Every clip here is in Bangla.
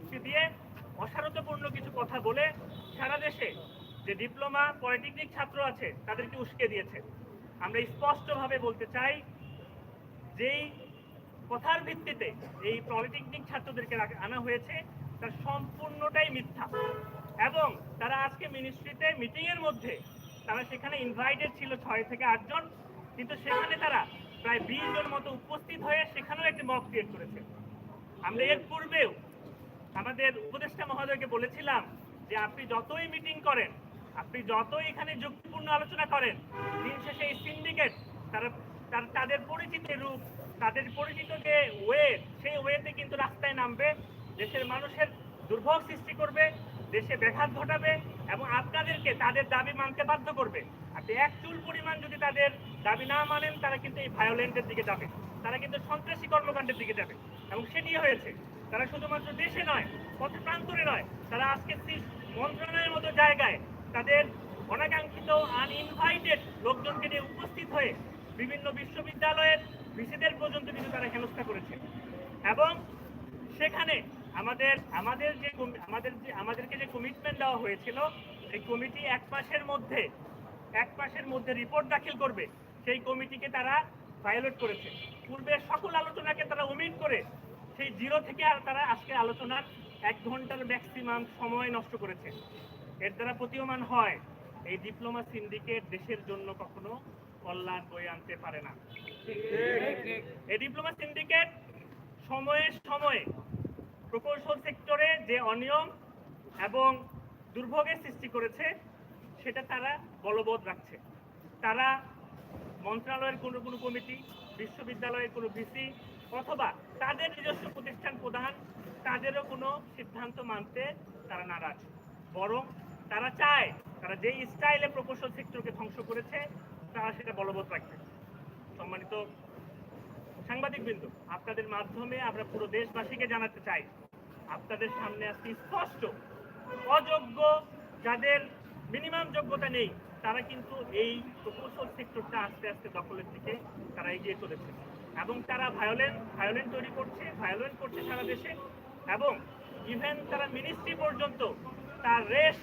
যুক্তি দিয়ে অসারতপূর্ণ কিছু কথা বলে সারা দেশে যে ডিপ্লোমা, পলিটেকনিক ছাত্র আছে, তাদেরকে উস্কে দিয়েছে। আমরা স্পষ্টভাবে বলতে চাই, যেই কথার ভিত্তিতে এই পলিটেকনিক ছাত্রদেরকে আনা হয়েছে তার সম্পূর্ণটাই মিথ্যা। এবং তারা আজকে মিনিস্ট্রিতে মিটিং এর মধ্যে তারা সেখানে ইনভাইটেড ছিল ছয় থেকে আটজন কিন্তু সেখানে তারা প্রায় বিশ জন মতো উপস্থিত হয়ে সেখানেও একটি মক ক্রিয়েট করেছে। আমরা এর পূর্বেও আমাদের উপদেষ্টা মহোদয়কে বলেছিলাম যে আপনি যতই মিটিং করেন, আপনি যতই এখানে যুক্তিপূর্ণ আলোচনা করেন, দিন শেষে এই সিন্ডিকেট তারা তাদের পরিচিত রূপ, তাদের পরিচিত যে ওয়ে সেই ওয়েতে কিন্তু রাস্তায় নামবে, দেশের মানুষের দুর্ভোগ সৃষ্টি করবে, দেশে ব্যাঘাত ঘটাবে এবং আপনাদেরকে তাদের দাবি মানতে বাধ্য করবে। আপনি এক চুল পরিমাণ যদি তাদের দাবি না মানেন, তারা কিন্তু এই ভায়োলেন্টের দিকে যাবে। তারা কিন্তু সন্ত্রাসী কর্মকাণ্ডের দিকে যাবে। এবং সেটি হয়েছে? তারা শুধুমাত্র দেশে নয়, পথ প্রান্তরে নয়, তারা আজকে মন্ত্রণালয়ের মতো জায়গায় তাদের অনাকাঙ্ক্ষিত আনইনভাইটেড লোকজনকে নিয়ে উপস্থিত হয়ে বিভিন্ন বিশ্ববিদ্যালয়ের ভিসিদের পর্যন্ত কিন্তু তারা হেনস্থা করেছে। এবং সেখানে আমাদের আমাদের যে আমাদের যে, আমাদেরকে যে কমিটমেন্ট দেওয়া হয়েছিল এই কমিটি এক মাসের মধ্যে, এক মাসের মধ্যে রিপোর্ট দাখিল করবে। সেই কমিটিকে তারা ভায়োলেট করেছে। পূর্বের সকল আলোচনাকে তারা ওমিট করে সেই জিরো থেকে আর তারা আজকে আলোচনার এক ঘণ্টার ম্যাক্সিমাম সময় নষ্ট করেছে। এর দ্বারা প্রতীয়মান হয়, এই ডিপ্লোমা সিন্ডিকেট দেশের জন্য কখনো কল্যাণ বয়ে আনতে পারে না। এই ডিপ্লোমা সিন্ডিকেট সময়ে সময়ে প্রকৌশল সেক্টরে যে অনিয়ম এবং দুর্ভোগের সৃষ্টি করেছে, সেটা তারা বলবৎ রাখছে। তারা মন্ত্রণালয়ের কোনো কোনো কমিটি, বিশ্ববিদ্যালয়ের কোনো ভিসি অথবা তাদের নিজস্ব প্রতিষ্ঠান প্রধান, তাদেরও কোনো সিদ্ধান্ত মানতে তারা নারাজ। বরং তারা চায়, তারা যেই স্টাইলে প্রকৌশল সেক্টরকে ধ্বংস করেছে, তারা সেটা বলবৎ রাখবে। সম্মানিত সাংবাদিক বিন্দু আপনাদের মাধ্যমে আমরা পুরো দেশবাসীকে জানাতে চাই, আপনাদের সামনে আজকে স্পষ্ট, অযোগ্য, যাদের মিনিমাম যোগ্যতা নেই, তারা কিন্তু এই প্রকৌশল সেক্টরটা আস্তে আস্তে দখলের দিকে তারা এগিয়ে চলেছে। এবং তারা ভায়োলেন্ট ভায়োলেন্ট তৈরি করছে ভায়োলেন্ট করছে সারা দেশে এবং ইভেন তারা মিনিস্ট্রি পর্যন্ত তার রেশ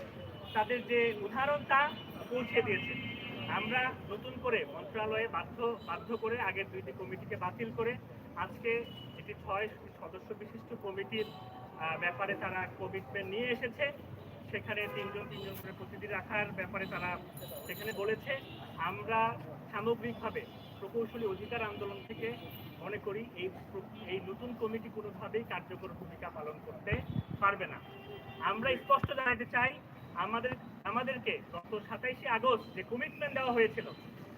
তাদের যে উদাহরণ তা পৌঁছে দিয়েছে। আমরা নতুন করে মন্ত্রণালয়ে বাধ্য বাধ্য করে আগের দুইটি কমিটিকে বাতিল করে আজকে একটি ছয় সদস্য বিশিষ্ট কমিটির ব্যাপারে তারা কমিটমেন্ট নিয়ে এসেছে। সেখানে তিনজন তিনজন করে প্রতিনিধি রাখার ব্যাপারে তারা সেখানে বলেছে। আমরা সামগ্রিকভাবে প্রকৌশলী অধিকার আন্দোলন থেকে মনে করি এই এই নতুন কমিটি কোনোভাবেই কার্যকর ভূমিকা পালন করতে পারবে না। আমরা স্পষ্ট জানাতে চাই, আমাদের, আমাদেরকে গত সাতাইশে আগস্ট যে কমিটমেন্ট দেওয়া হয়েছিল,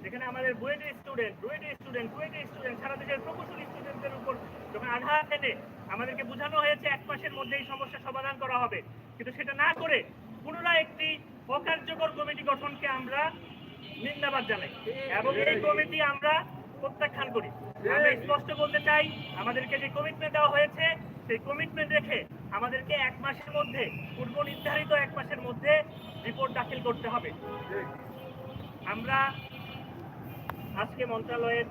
যেখানে আমাদের বুয়েটের স্টুডেন্ট বুয়েটের স্টুডেন্ট কুয়েটের স্টুডেন্ট সারা দেশের প্রকৌশলী স্টুডেন্টদের উপর যখন আঘাত এনে আমাদেরকে বোঝানো হয়েছে এক মাসের মধ্যে এই সমস্যার সমাধান করা হবে। কিন্তু সেটা না করে পুনরায় একটি অকার্যকর কমিটি গঠনকে আমরা নিন্দাবাদ জানাই। এবং এই কমিটি আমরা প্রত্যাখ্যান করি। আমরা স্পষ্ট বলতে চাই, আমাদেরকে যে কমিটমেন্ট দেওয়া হয়েছে, সেই কমিটমেন্ট রেখে আমাদেরকে এক মাসের মধ্যে, পূর্ব নির্ধারিত এক মাসের মধ্যে রিপোর্ট দাখিল করতে হবে। আমরা আজকে মন্ত্রণালয়ের